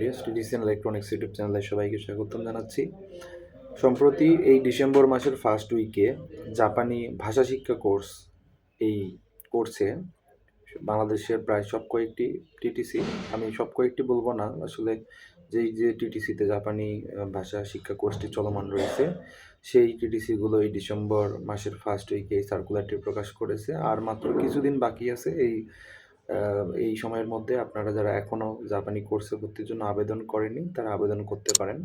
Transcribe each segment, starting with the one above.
Riya's টিডিসিয়ান electronics YouTube চ্যানেলে সবাইকে স্বাগতম জানাচ্ছি। সম্প্রতি এই ডিসেম্বর মাসের ফার্স্ট উইকে জাপানি ভাষা শিক্ষা কোর্স এই কোর্সে বাংলাদেশের প্রায় সব কয়েকটি টিটিসি আমি সব কয়েকটি বলব না, আসলে যেই যে টিটিসিতে জাপানি ভাষা শিক্ষা কোর্সটি চলমান রয়েছে, সেই টিটিসিগুলো এই ডিসেম্বর মাসের ফার্স্ট উইকে এই সার্কুলারটি প্রকাশ করেছে। আর মাত্র কিছুদিন বাকি আছে এই এই সময়ের মধ্যে আপনারা যারা এখনও জাপানি কোর্সে ভর্তির জন্য আবেদন করেনি তারা আবেদন করতে পারেন।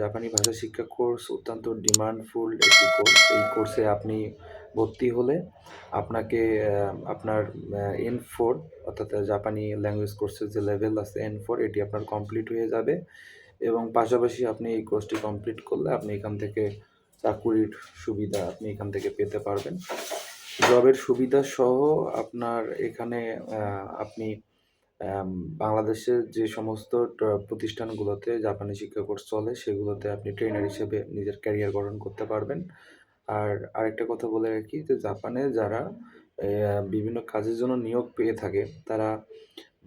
জাপানি ভাষা শিক্ষা কোর্স অত্যন্ত ডিমান্ডফুল একটি কোর্স। এই কোর্সে আপনি ভর্তি হলে আপনাকে আপনার এন ফোর অর্থাৎ জাপানি ল্যাঙ্গুয়েজ কোর্সের যে লেভেল আছে এন ফোর এটি আপনার কমপ্লিট হয়ে যাবে। এবং পাশাপাশি আপনি এই কোর্সটি কমপ্লিট করলে আপনি এখান থেকে চাকুরির সুবিধা আপনি এখান থেকে পেতে পারবেন। জবের সুবিধা সহ আপনার এখানে আপনি বাংলাদেশের যে সমস্ত প্রতিষ্ঠানগুলোতে জাপানি শিক্ষা কোর্স চলে, সেগুলোতে আপনি ট্রেনার হিসেবে নিজের ক্যারিয়ার গঠন করতে পারবেন। আর আরেকটা কথা বলে রাখি যে, জাপানে যারা বিভিন্ন কাজের জন্য নিয়োগ পেয়ে থাকে, তারা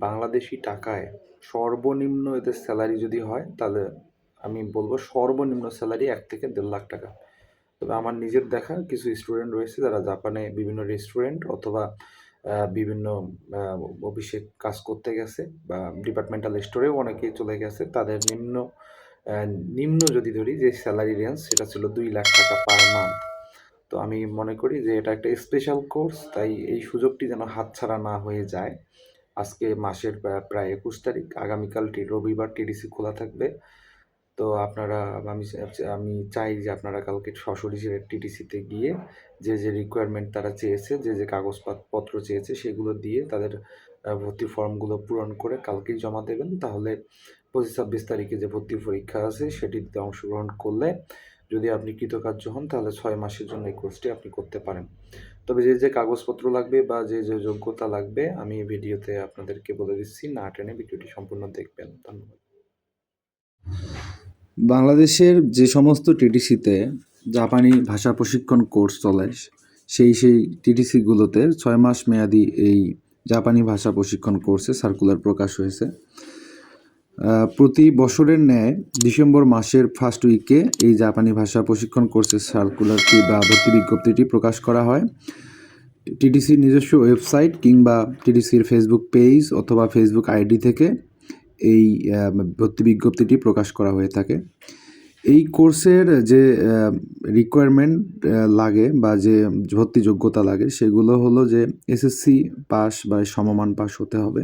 বাংলাদেশি টাকায় সর্বনিম্ন এদের স্যালারি যদি হয়, তাহলে আমি বলব সর্বনিম্ন স্যালারি এক থেকে দেড় লাখ টাকা। তবে আমার নিজের দেখা কিছু স্টুডেন্ট রয়েছে যারা জাপানে বিভিন্ন রেস্টুরেন্ট অথবা বিভিন্ন অফিসে কাজ করতে গেছে বা ডিপার্টমেন্টাল স্টোরেও অনেকেই চলে গেছে। তাদের নিম্ন নিম্ন যদি ধরি যে স্যালারি রেঞ্জ সেটা ছিল দুই লাখ টাকা পার মান্থ তো আমি মনে করি যে এটা একটা স্পেশাল কোর্স তাই এই সুযোগটি যেন হাতছাড়া না হয়ে যায়। আজকে মাসের প্রা- প্রায় একুশ তারিখ আগামীকাল টি- রবিবার টিডিসি খোলা থাকবে। তো আপনারা, আমি আমি চাই যে আপনারা কালকে সশরীরে টিটিসিতে গিয়ে যে যে রিকোয়ারমেন্ট তারা চেয়েছে, যে যে কাগজপত্র চেয়েছে সেগুলো দিয়ে তাদের ভর্তি ফর্মগুলো পূরণ করে কালকেই জমা দেবেন। তাহলে পঁচিশ ছাব্বিশ তারিখে যে ভর্তি পরীক্ষা আছে সেটিতে অংশগ্রহণ করলে যদি আপনি কৃতকার্য হন, তাহলে ছয় মাসের জন্য এই কোর্সটি আপনি করতে পারেন। তবে যে যে কাগজপত্র লাগবে বা যে যে যোগ্যতা লাগবে, আমি ভিডিওতে আপনাদেরকে বলে দিচ্ছি। না টেনে ভিডিওটি সম্পূর্ণ দেখবেন। ধন্যবাদ। বাংলাদেশের যে সমস্ত টিটিসিতে জাপানি ভাষা প্রশিক্ষণ কোর্স চলে, সেই সেই টিটিসিগুলোতে ছয় মাস মেয়াদি এই জাপানি ভাষা প্রশিক্ষণ কোর্সে সার্কুলার প্রকাশ হয়েছে। প্রতি বছরের ন্যায় ডিসেম্বর মাসের ফার্স্ট উইকে এই জাপানি ভাষা প্রশিক্ষণ কোর্সের সার্কুলারটি বা ভর্তি বিজ্ঞপ্তিটি প্রকাশ করা হয়। টিটিসির নিজস্ব ওয়েবসাইট কিংবা টিটিসির ফেসবুক পেজ অথবা ফেসবুক আইডি থেকে এই ভর্তি বিজ্ঞপ্তিটি প্রকাশ করা হয়ে থাকে। এই কোর্সের যে রিকোয়ারমেন্ট লাগে বা যে ভর্তি যোগ্যতা লাগে, সেগুলো হলো যে এসএসসি পাস বা সমমান পাস হতে হবে।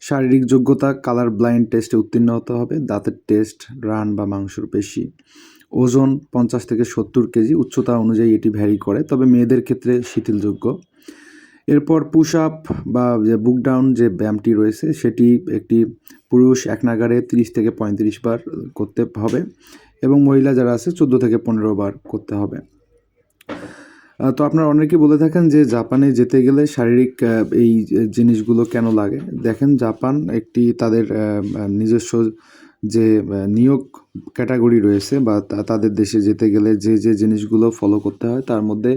শারীরিক যোগ্যতা কালার ব্লাইন্ড টেস্টে উত্তীর্ণ হতে হবে। দাঁতের টেস্ট রান বা মাংসর পেশি। ওজন পঞ্চাশ থেকে সত্তর কেজি, উচ্চতা অনুযায়ী এটি ভ্যারি করে। তবে মেয়েদের ক্ষেত্রে শিথিলযোগ্য। এরপর পুশ আপ বা যে বুক ডাউন যে ব্যায়ামটি রয়েছে, সেটি একটি পুরুষ এক নাগারে তিরিশ থেকে পঁয়ত্রিশ বার করতে হবে এবং মহিলা যারা আছে, চোদ্দ থেকে পনেরো বার করতে হবে। তো আপনারা অনেকে বলে থাকেন যে জাপানে যেতে গেলে শারীরিক এই জিনিসগুলো কেন লাগে? দেখেন জাপান একটি তাদের নিজস্ব যে নিয়োগ ক্যাটাগরি রয়েছে বা তাদের দেশে যেতে গেলে যে যে জিনিসগুলো ফলো করতে হয়, তার মধ্যে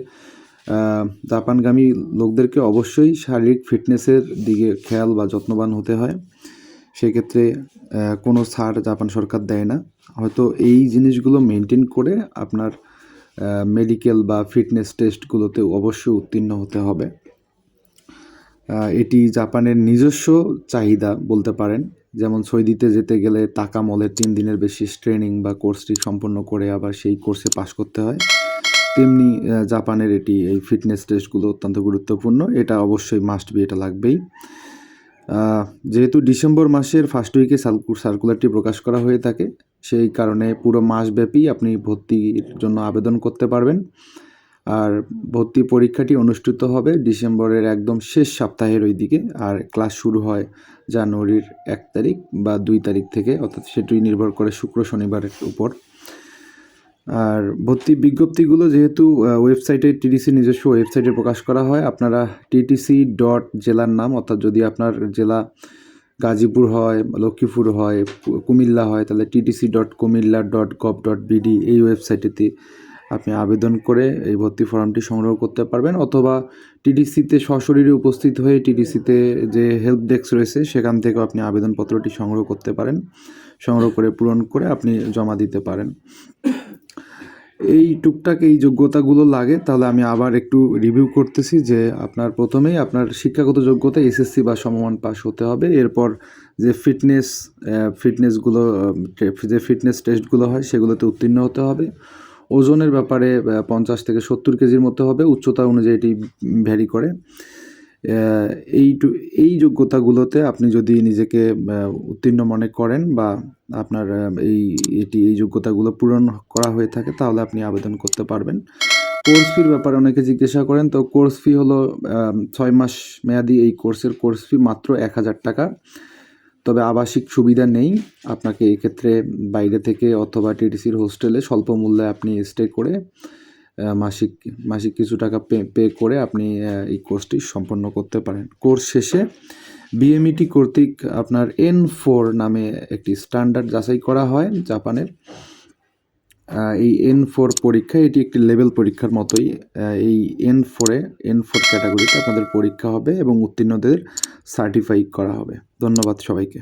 জাপানগামী লোকদেরকে অবশ্যই শারীরিক ফিটনেসের দিকে খেয়াল বা যত্নবান হতে হয়। সেক্ষেত্রে কোনো ছাড় জাপান সরকার দেয় না। হয়তো এই জিনিসগুলো মেনটেন করে আপনার মেডিকেল বা ফিটনেস টেস্টগুলোতে অবশ্যই উত্তীর্ণ হতে হবে। এটি জাপানের নিজস্ব চাহিদা বলতে পারেন। যেমন সৌদিতে যেতে গেলে টাকা মলের তিন দিনের বেশি ট্রেনিং বা কোর্সটি সম্পন্ন করে আবার সেই কোর্সে পাশ করতে হয়। তেমনি জাপানের এটি, এই ফিটনেস টেস্টগুলো অত্যন্ত গুরুত্বপূর্ণ। এটা অবশ্যই মাস্ট বি এটা লাগবেই। যেহেতু ডিসেম্বর মাসের ফার্স্ট উইকে সার্কুলারটি প্রকাশ করা হয়ে থাকে, সেই কারণে পুরো মাসব্যাপী আপনি ভর্তির জন্য আবেদন করতে পারবেন। আর ভর্তি পরীক্ষাটি অনুষ্ঠিত হবে ডিসেম্বরের একদম শেষ সপ্তাহের ওই দিকে আর ক্লাস শুরু হয় জানুয়ারির এক তারিখ বা দুই তারিখ থেকে, অর্থাৎ সেটি নির্ভর করে শুক্র, শনিবারের উপর। আর ভর্তি বিজ্ঞপ্তিগুলো যেহেতু ওয়েবসাইটে টিটিসি নিজস্ব ওয়েবসাইটে প্রকাশ করা হয়, আপনারা টিটিসি ডট জেলার নাম, অর্থাৎ যদি আপনার জেলা গাজীপুর হয়, লক্ষ্মীপুর হয় কুমিল্লা হয়, তাহলে TTC dot Cumilla dot gov dot BD এই ওয়েবসাইটেতে আপনি আবেদন করে এই ভর্তি ফর্মটি সংগ্রহ করতে পারবেন, অথবা টিডিসিতে সশরীরে উপস্থিত হয়ে টিডিসিতে যে হেল্প ডেস্ক রয়েছে, সেখান থেকেও আপনি আবেদনপত্রটি সংগ্রহ করতে পারেন, সংগ্রহ করে পূরণ করে আপনি জমা দিতে পারেন। এই টুকটাক এই যোগ্যতাগুলো লাগে, তাহলে আমি আবার একটু রিভিউ করতেছি যে আপনার প্রথমেই আপনার শিক্ষাগত যোগ্যতা এসএসসি বা সমমান পাস হতে হবে। এরপর যে ফিটনেস ফিটনেসগুলো যে ফিটনেস টেস্টগুলো হয় সেগুলোতে উত্তীর্ণ হতে হবে। ওজনের ব্যাপারে পঞ্চাশ থেকে সত্তর কেজির মতো হবে, উচ্চতা অনুযায়ী এটি ভ্যারি করে। এই এই যোগ্যতাগুলোতে আপনি যদি নিজেকে উত্তীর্ণ মনে করেন বা আপনার এই, এটি, এই যোগ্যতাগুলো পূরণ করা হয়ে থাকে, তাহলে আপনি আবেদন করতে পারবেন। কোর্স ফির ব্যাপারে অনেকে জিজ্ঞাসা করেন, তো কোর্স ফি হলো ছয় মাস মেয়াদি এই কোর্সের কোর্স ফি মাত্র এক হাজার টাকা। তবে আবাসিক সুবিধা নেই, আপনাকে এক্ষেত্রে বাইরে থেকে অথবা টিটিসির হোস্টেলে স্বল্প মূল্যে আপনি স্টে করে মাসিক মাসিক কিছু টাকা পে পে করে আপনি এই কোর্সটি সম্পন্ন করতে পারেন। কোর্স শেষে বিএমইটি কর্তৃক আপনার এন ফোর নামে একটি স্ট্যান্ডার্ড যাচাই করা হয় জাপানের। এই এন ফোর পরীক্ষা এটি একটি লেভেল পরীক্ষার মতোই এই এন ফোরে এন ফোর ক্যাটাগরিতে আপনাদের পরীক্ষা হবে এবং উত্তীর্ণদের সার্টিফাই করা হবে। ধন্যবাদ সবাইকে।